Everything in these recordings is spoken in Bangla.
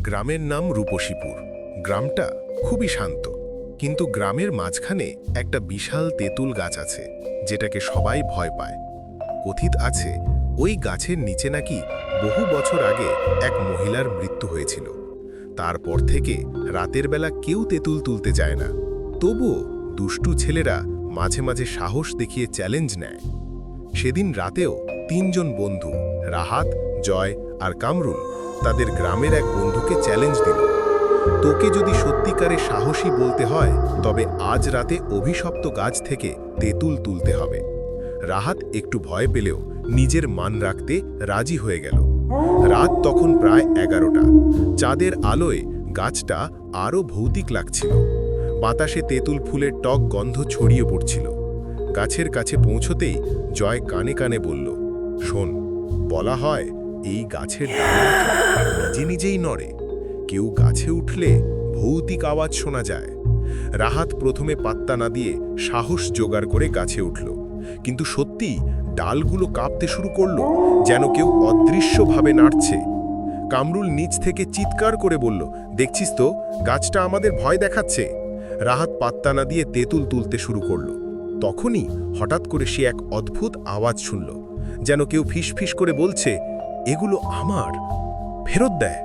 গ্রামের নাম রূপসীপুর। গ্রামটা খুবই শান্ত। কিন্তু গ্রামের মাঝখানে একটা বিশাল তেঁতুল গাছ আছে, যেটাকে সবাই ভয় পায়। কথিত আছে, ওই গাছের নিচে নাকি বহু বছর আগে এক মহিলার মৃত্যু হয়েছিল। তারপর থেকে রাতের বেলা কেউ তেঁতুল তুলতে যায় না। তবুও দুষ্টু ছেলেরা মাঝে মাঝে সাহস দেখিয়ে চ্যালেঞ্জ নেয়। সেদিন রাতেও তিনজন বন্ধু, রাহাত, জয় আর কামরুল তাদের গ্রামের এক বন্ধুকে চ্যালেঞ্জ দিল। তোকে যদি সত্যিকারে সাহসী বলতে হয়, তবে আজ রাতে অভিশপ্ত গাছ থেকে তেঁতুল তুলতে হবে। রাহাত একটু ভয় পেলেও নিজের মান রাখতে রাজি হয়ে গেল। রাত তখন প্রায় এগারোটা। চাঁদের আলোয় গাছটা আরও ভৌতিক লাগছিল। বাতাসে তেঁতুল ফুলের টক গন্ধ ছড়িয়ে পড়ছিল। গাছের কাছে পৌঁছতেই জয় কানে কানে বলল, শোন, বলা হয় এই গাছের নিজে নিজেই নড়ে। কেউ গাছে উঠলে ভৌতিক আওয়াজ শোনা যায়। রাহাত প্রথমে পাত্তা না দিয়ে সাহস জোগাড় করে গাছে উঠল। কিন্তু সত্যি ডালগুলো কাঁপতে শুরু করল, যেন কেউ অদৃশ্যভাবে নাড়ছে। কামরুল নিচ থেকে চিৎকার করে বলল, দেখছিস তো, গাছটা আমাদের ভয় দেখাচ্ছে। রাহাত পাত্তা না দিয়ে তেঁতুল তুলতে শুরু করল। তখনই হঠাৎ করে সে এক অদ্ভুত আওয়াজ শুনল, যেন কেউ ফিসফিস করে বলছে এগুলো আমার। ফেরত দেয়।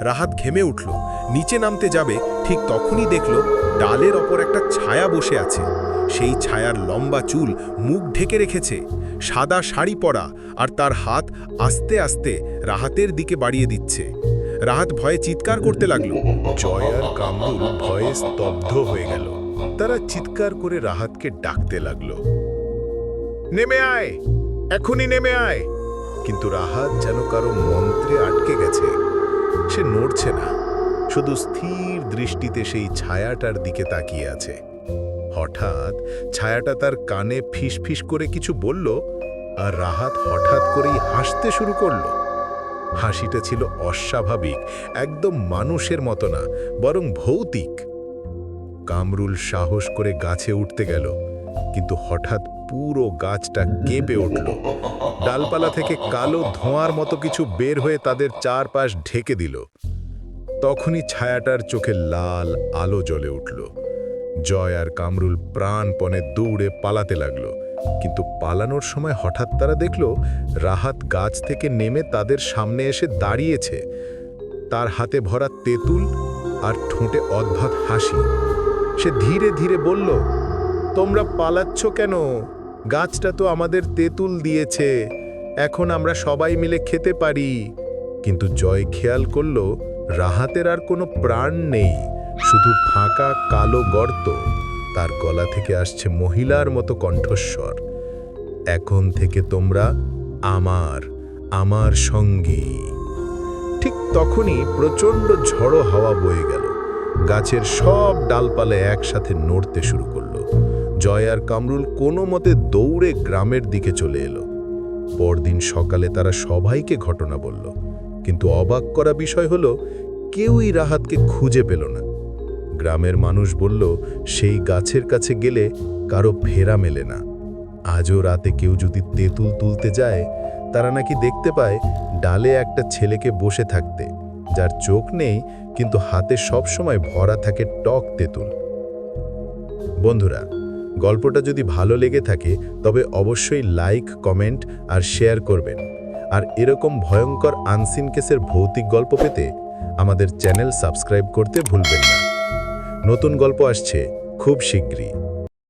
রাহাত ঘেমে উঠল। নিচে নামতে যাবে, ঠিক তখনই দেখল ডালের ওপর একটা ছায়া বসে আছে। সেই ছায়ার লম্বা চুল মুখ ঢেকে রেখেছে। সাদা শাড়ি পরা আর তার হাত আস্তে আস্তে রাহাতের দিকে বাড়িয়ে দিচ্ছে। রাহাত ভয়ে চিৎকার করতে লাগল। জয় আর কামরুল ভয়ে স্তব্ধ হয়ে গেল। তারা চিৎকার করে রাহাতকে ডাকতে লাগল। নেমে আয়! এখনই নেমে আয়! কিন্তু রাহাত যেন কারও মন্ত্রে আটকে গেছে। সে নড়ছে না। শুধু স্থির দৃষ্টিতে সেই ছায়াটার দিকে তাকিয়ে আছে। হঠাৎ ছায়াটা তার কানে ফিসফিস করে কিছু বলল আর রাহাত হঠাৎ করেই হাসতে শুরু করল। হাসিটা ছিল অস্বাভাবিক, একদম মানুষের মতো না, বরং ভৌতিক। কামরুল সাহস করে গাছে উঠতে গেল, কিন্তু হঠাৎ পুরো গাছটা কেঁপে উঠল। ডালপালা থেকে কালো ধোঁয়ার মতো কিছু বের হয়ে তাদের চারপাশ ঢেকে দিল। তখনই ছায়াটার চোখে লাল আলো জ্বলে উঠল। জয় আর কামরুল প্রাণপণে দৌড়ে পালাতে লাগল। কিন্তু পালানোর সময় হঠাৎ তারা দেখল, রাহাত গাছ থেকে নেমে তাদের সামনে এসে দাঁড়িয়েছে। তার হাতে ভরা তেঁতুল আর ঠোঁটে অদ্ভুত হাসি। সে ধীরে ধীরে বলল, তোমরা পালাচ্ছ কেন? গাছটা তো আমাদের তেঁতুল দিয়েছে। এখন আমরা সবাই মিলে খেতে পারি। কিন্তু জয় খেয়াল করল, রাহাতের আর কোনো প্রাণ নেই, শুধু ফাঁকা কালো গর্ত। তার গলা থেকে আসছে মহিলার মতো কণ্ঠস্বর। এখন থেকে তোমরা আমার আমার সঙ্গী। ঠিক তখনই প্রচণ্ড ঝড়ো হাওয়া বয়ে গেল। গাছের সব ডালপালে একসাথে নড়তে শুরু করল। জয় আর কামরুল কোনো মতে দৌড়ে গ্রামের দিকে চলে এলো। পরদিন সকালে তারা সবাইকে ঘটনা বলল, কিন্তু অবাক করা বিষয় হলো, কেউই রাহাতকে খুঁজে পেল না। গ্রামের মানুষ বলল, সেই গাছের কাছে গেলে কারও ফেরা মেলে না। আজও রাতে কেউ যদি তেঁতুল তুলতে যায়, তারা নাকি দেখতে পায়, ডালে একটা ছেলেকে বসে থাকতে। যার চোখ নেই, কিন্তু হাতে সবসময় ভরা থাকে টক তেঁতুল। বন্ধুরা গল্পটা যদি ভালো লেগে থাকে, তবে অবশ্যই লাইক কমেন্ট আর শেয়ার করবেন। আর এরকম ভয়ঙ্কর আনসিন কেসের ভৌতিক গল্প পেতে আমাদের চ্যানেল সাবস্ক্রাইব করতে ভুলবেন না। নতুন গল্প আসছে খুব শীঘ্রই।